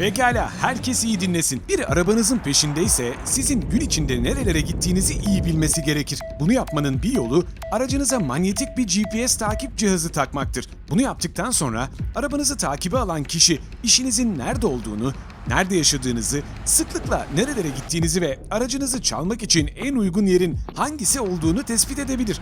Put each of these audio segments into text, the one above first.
Pekala, herkes iyi dinlesin. Biri arabanızın peşindeyse sizin gün içinde nerelere gittiğinizi iyi bilmesi gerekir. Bunu yapmanın bir yolu aracınıza manyetik bir GPS takip cihazı takmaktır. Bunu yaptıktan sonra arabanızı takibe alan kişi işinizin nerede olduğunu, nerede yaşadığınızı, sıklıkla nerelere gittiğinizi ve aracınızı çalmak için en uygun yerin hangisi olduğunu tespit edebilir.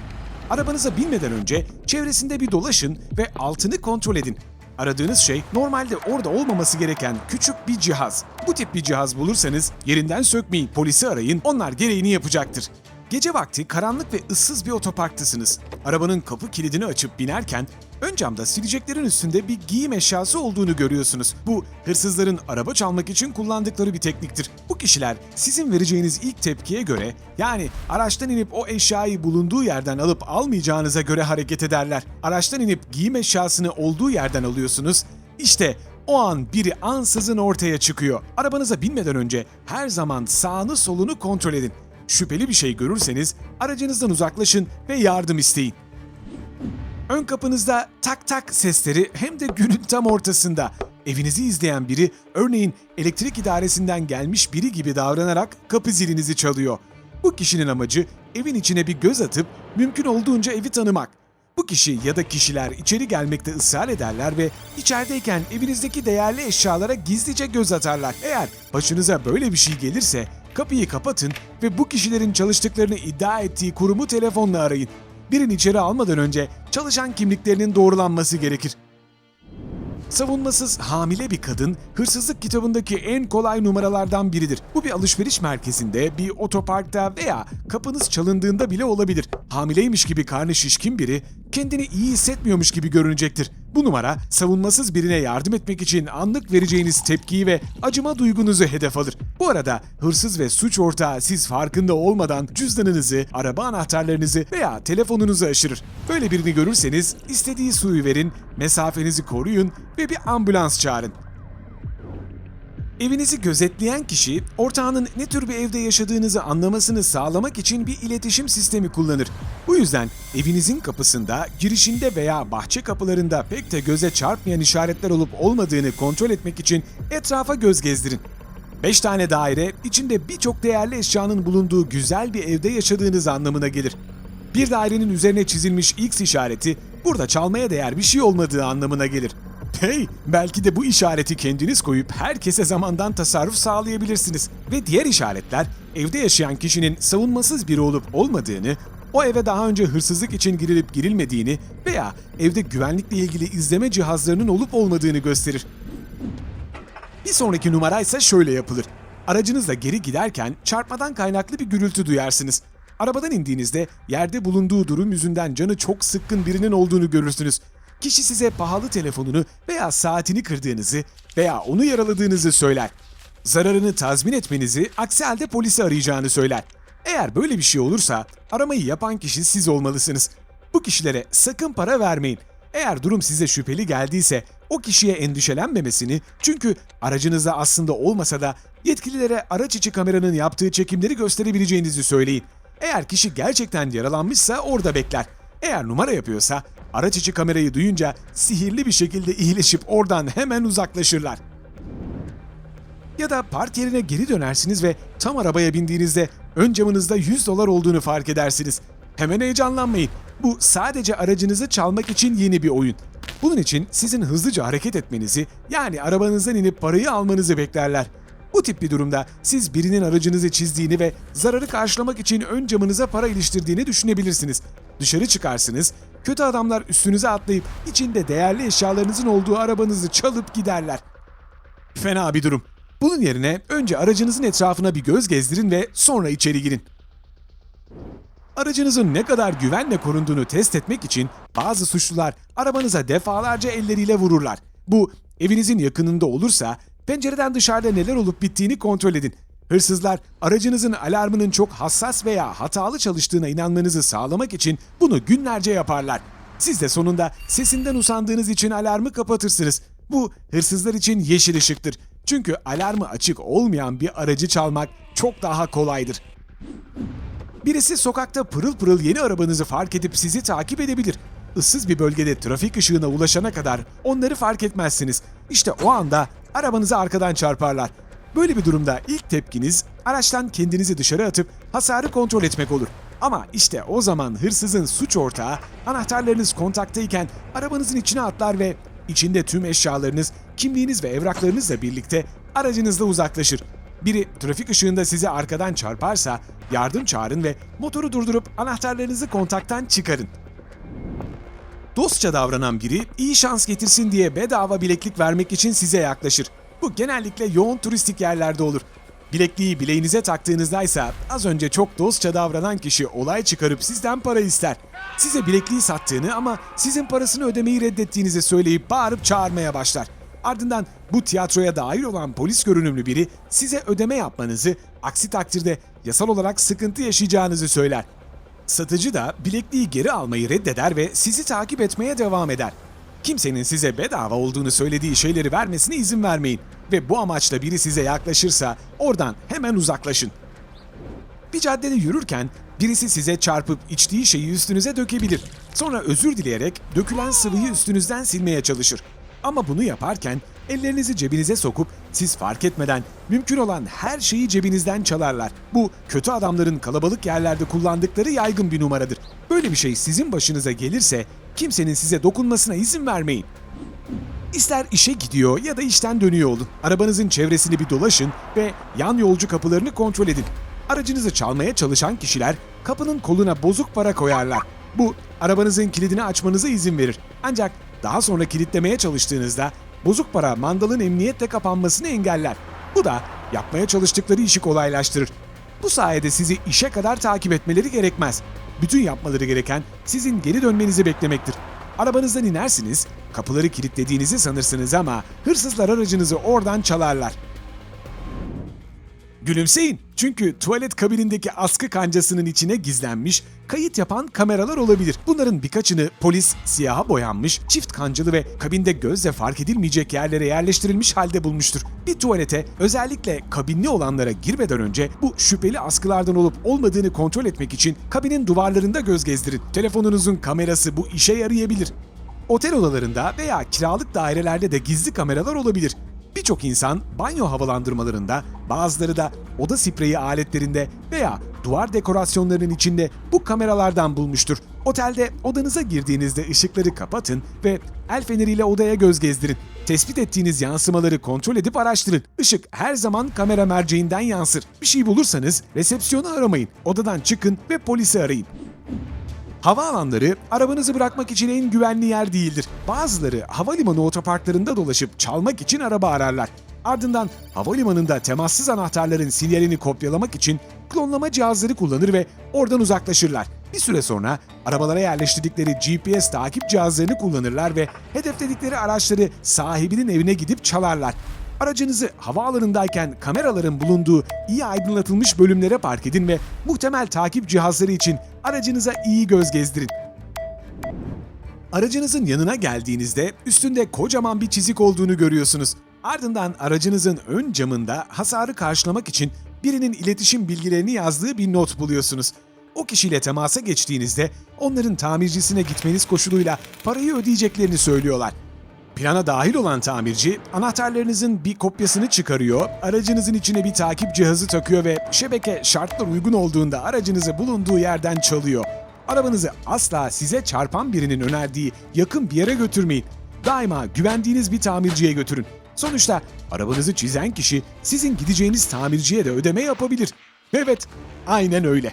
Arabanıza binmeden önce çevresinde bir dolaşın ve altını kontrol edin. Aradığınız şey normalde orada olmaması gereken küçük bir cihaz. Bu tip bir cihaz bulursanız yerinden sökmeyin, polisi arayın, onlar gereğini yapacaktır. Gece vakti karanlık ve ıssız bir otoparktasınız. Arabanın kapı kilidini açıp binerken ön camda sileceklerin üstünde bir giyim eşyası olduğunu görüyorsunuz. Bu hırsızların araba çalmak için kullandıkları bir tekniktir. Bu kişiler sizin vereceğiniz ilk tepkiye göre yani araçtan inip o eşyayı bulunduğu yerden alıp almayacağınıza göre hareket ederler. Araçtan inip giyim eşyasını olduğu yerden alıyorsunuz. İşte o an biri ansızın ortaya çıkıyor. Arabanıza binmeden önce her zaman sağını solunu kontrol edin. Şüpheli bir şey görürseniz aracınızdan uzaklaşın ve yardım isteyin. Ön kapınızda tak tak sesleri hem de günün tam ortasında. Evinizi izleyen biri örneğin elektrik idaresinden gelmiş biri gibi davranarak kapı zilinizi çalıyor. Bu kişinin amacı evin içine bir göz atıp mümkün olduğunca evi tanımak. Bu kişi ya da kişiler içeri gelmekte ısrar ederler ve içerideyken evinizdeki değerli eşyalara gizlice göz atarlar. Eğer başınıza böyle bir şey gelirse kapıyı kapatın ve bu kişilerin çalıştıklarını iddia ettiği kurumu telefonla arayın. Birini içeri almadan önce çalışan kimliklerinin doğrulanması gerekir. Savunmasız hamile bir kadın hırsızlık kitabındaki en kolay numaralardan biridir. Bu bir alışveriş merkezinde, bir otoparkta veya kapınız çalındığında bile olabilir. Hamileymiş gibi karnı şişkin biri kendini iyi hissetmiyormuş gibi görünecektir. Bu numara savunmasız birine yardım etmek için anlık vereceğiniz tepkiyi ve acıma duygunuzu hedef alır. Bu arada hırsız ve suç ortağı siz farkında olmadan cüzdanınızı, araba anahtarlarınızı veya telefonunuzu aşırır. Böyle birini görürseniz istediği suyu verin, mesafenizi koruyun ve bir ambulans çağırın. Evinizi gözetleyen kişi, ortağının ne tür bir evde yaşadığınızı anlamasını sağlamak için bir iletişim sistemi kullanır. Bu yüzden evinizin kapısında, girişinde veya bahçe kapılarında pek de göze çarpmayan işaretler olup olmadığını kontrol etmek için etrafa göz gezdirin. 5 tane daire, içinde birçok değerli eşyanın bulunduğu güzel bir evde yaşadığınız anlamına gelir. Bir dairenin üzerine çizilmiş X işareti, burada çalmaya değer bir şey olmadığı anlamına gelir. Hey, belki de bu işareti kendiniz koyup herkese zamandan tasarruf sağlayabilirsiniz. Ve diğer işaretler evde yaşayan kişinin savunmasız biri olup olmadığını, o eve daha önce hırsızlık için girilip girilmediğini veya evde güvenlikle ilgili izleme cihazlarının olup olmadığını gösterir. Bir sonraki numara ise şöyle yapılır. Aracınızla geri giderken çarpmadan kaynaklı bir gürültü duyarsınız. Arabadan indiğinizde yerde bulunduğu durum yüzünden canı çok sıkkın birinin olduğunu görürsünüz. Kişi size pahalı telefonunu veya saatini kırdığınızı veya onu yaraladığınızı söyler. Zararını tazmin etmenizi, aksi halde polisi arayacağını söyler. Eğer böyle bir şey olursa aramayı yapan kişi siz olmalısınız. Bu kişilere sakın para vermeyin. Eğer durum size şüpheli geldiyse o kişiye endişelenmemesini çünkü aracınızda aslında olmasa da yetkililere araç içi kameranın yaptığı çekimleri gösterebileceğinizi söyleyin. Eğer kişi gerçekten yaralanmışsa orada bekler. Eğer numara yapıyorsa araç içi kamerayı duyunca sihirli bir şekilde iyileşip oradan hemen uzaklaşırlar. Ya da park yerine geri dönersiniz ve tam arabaya bindiğinizde ön camınızda 100 dolar olduğunu fark edersiniz. Hemen heyecanlanmayın. Bu sadece aracınızı çalmak için yeni bir oyun. Bunun için sizin hızlıca hareket etmenizi yani arabanızdan inip parayı almanızı beklerler. Bu tip bir durumda siz birinin aracınızı çizdiğini ve zararı karşılamak için ön camınıza para iliştirdiğini düşünebilirsiniz. Dışarı çıkarsınız, kötü adamlar üstünüze atlayıp içinde değerli eşyalarınızın olduğu arabanızı çalıp giderler. Fena bir durum. Bunun yerine önce aracınızın etrafına bir göz gezdirin ve sonra içeri girin. Aracınızın ne kadar güvenle korunduğunu test etmek için bazı suçlular arabanıza defalarca elleriyle vururlar. Bu evinizin yakınında olursa pencereden dışarıda neler olup bittiğini kontrol edin. Hırsızlar aracınızın alarmının çok hassas veya hatalı çalıştığına inanmanızı sağlamak için bunu günlerce yaparlar. Siz de sonunda sesinden usandığınız için alarmı kapatırsınız. Bu hırsızlar için yeşil ışıktır. Çünkü alarmı açık olmayan bir aracı çalmak çok daha kolaydır. Birisi sokakta pırıl pırıl yeni arabanızı fark edip sizi takip edebilir. ıssız bir bölgede trafik ışığına ulaşana kadar onları fark etmezsiniz. İşte o anda arabanızı arkadan çarparlar. Böyle bir durumda ilk tepkiniz araçtan kendinizi dışarı atıp hasarı kontrol etmek olur. Ama işte o zaman hırsızın suç ortağı anahtarlarınız kontaktayken arabanızın içine atlar ve içinde tüm eşyalarınız, kimliğiniz ve evraklarınızla birlikte aracınızda uzaklaşır. Biri trafik ışığında sizi arkadan çarparsa yardım çağırın ve motoru durdurup anahtarlarınızı kontaktan çıkarın. Dostça davranan biri iyi şans getirsin diye bedava bileklik vermek için size yaklaşır. Bu genellikle yoğun turistik yerlerde olur. Bilekliği bileğinize taktığınızda ise az önce çok dostça davranan kişi olay çıkarıp sizden para ister. Size bilekliği sattığını ama sizin parasını ödemeyi reddettiğinizi söyleyip bağırıp çağırmaya başlar. Ardından bu tiyatroya dahil olan polis görünümlü biri size ödeme yapmanızı, aksi takdirde yasal olarak sıkıntı yaşayacağınızı söyler. Satıcı da bilekliği geri almayı reddeder ve sizi takip etmeye devam eder. Kimsenin size bedava olduğunu söylediği şeyleri vermesine izin vermeyin ve bu amaçla biri size yaklaşırsa oradan hemen uzaklaşın. Bir caddede yürürken birisi size çarpıp içtiği şeyi üstünüze dökebilir. Sonra özür dileyerek dökülen sıvıyı üstünüzden silmeye çalışır. Ama bunu yaparken ellerinizi cebinize sokup siz fark etmeden mümkün olan her şeyi cebinizden çalarlar. Bu kötü adamların kalabalık yerlerde kullandıkları yaygın bir numaradır. Böyle bir şey sizin başınıza gelirse kimsenin size dokunmasına izin vermeyin. İster işe gidiyor ya da işten dönüyor olun. Arabanızın çevresini bir dolaşın ve yan yolcu kapılarını kontrol edin. Aracınızı çalmaya çalışan kişiler kapının koluna bozuk para koyarlar. Bu arabanızın kilidini açmanıza izin verir. Ancak daha sonra kilitlemeye çalıştığınızda bozuk para mandalın emniyetle kapanmasını engeller. Bu da yapmaya çalıştıkları işi kolaylaştırır. Bu sayede sizi işe kadar takip etmeleri gerekmez. Bütün yapmaları gereken sizin geri dönmenizi beklemektir. Arabanızdan inersiniz, kapıları kilitlediğinizi sanırsınız ama hırsızlar aracınızı oradan çalarlar. Gülümseyin çünkü tuvalet kabinindeki askı kancasının içine gizlenmiş kayıt yapan kameralar olabilir. Bunların birkaçını polis siyaha boyanmış, çift kancalı ve kabinde gözle fark edilmeyecek yerlere yerleştirilmiş halde bulmuştur. Bir tuvalete özellikle kabinli olanlara girmeden önce bu şüpheli askılardan olup olmadığını kontrol etmek için kabinin duvarlarında göz gezdirin. Telefonunuzun kamerası bu işe yarayabilir. Otel odalarında veya kiralık dairelerde de gizli kameralar olabilir. Birçok insan banyo havalandırmalarında, bazıları da oda spreyi aletlerinde veya duvar dekorasyonlarının içinde bu kameralardan bulmuştur. Otelde odanıza girdiğinizde ışıkları kapatın ve el feneriyle odaya göz gezdirin. Tespit ettiğiniz yansımaları kontrol edip araştırın. Işık her zaman kamera merceğinden yansır. Bir şey bulursanız resepsiyonu aramayın. Odadan çıkın ve polisi arayın. Havaalanları arabanızı bırakmak için en güvenli yer değildir. Bazıları havalimanı otoparklarında dolaşıp çalmak için araba ararlar. Ardından havalimanında temassız anahtarların sinyalini kopyalamak için klonlama cihazları kullanır ve oradan uzaklaşırlar. Bir süre sonra arabalara yerleştirdikleri GPS takip cihazlarını kullanırlar ve hedefledikleri araçları sahibinin evine gidip çalarlar. Aracınızı havaalanındayken kameraların bulunduğu iyi aydınlatılmış bölümlere park edin ve muhtemel takip cihazları için aracınıza iyi göz gezdirin. Aracınızın yanına geldiğinizde üstünde kocaman bir çizik olduğunu görüyorsunuz. Ardından aracınızın ön camında hasarı karşılamak için birinin iletişim bilgilerini yazdığı bir not buluyorsunuz. O kişiyle temasa geçtiğinizde onların tamircisine gitmeniz koşuluyla parayı ödeyeceklerini söylüyorlar. Plana dahil olan tamirci anahtarlarınızın bir kopyasını çıkarıyor, aracınızın içine bir takip cihazı takıyor ve şebeke şartlar uygun olduğunda aracınızı bulunduğu yerden çalıyor. Arabanızı asla size çarpan birinin önerdiği yakın bir yere götürmeyin. Daima güvendiğiniz bir tamirciye götürün. Sonuçta arabanızı çizen kişi sizin gideceğiniz tamirciye de ödeme yapabilir. Evet, aynen öyle.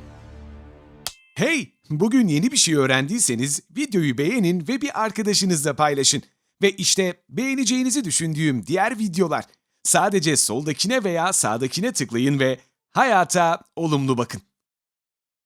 Hey! Bugün yeni bir şey öğrendiyseniz videoyu beğenin ve bir arkadaşınızla paylaşın. Ve işte beğeneceğinizi düşündüğüm diğer videolar. Sadece soldakine veya sağdakine tıklayın ve hayata olumlu bakın.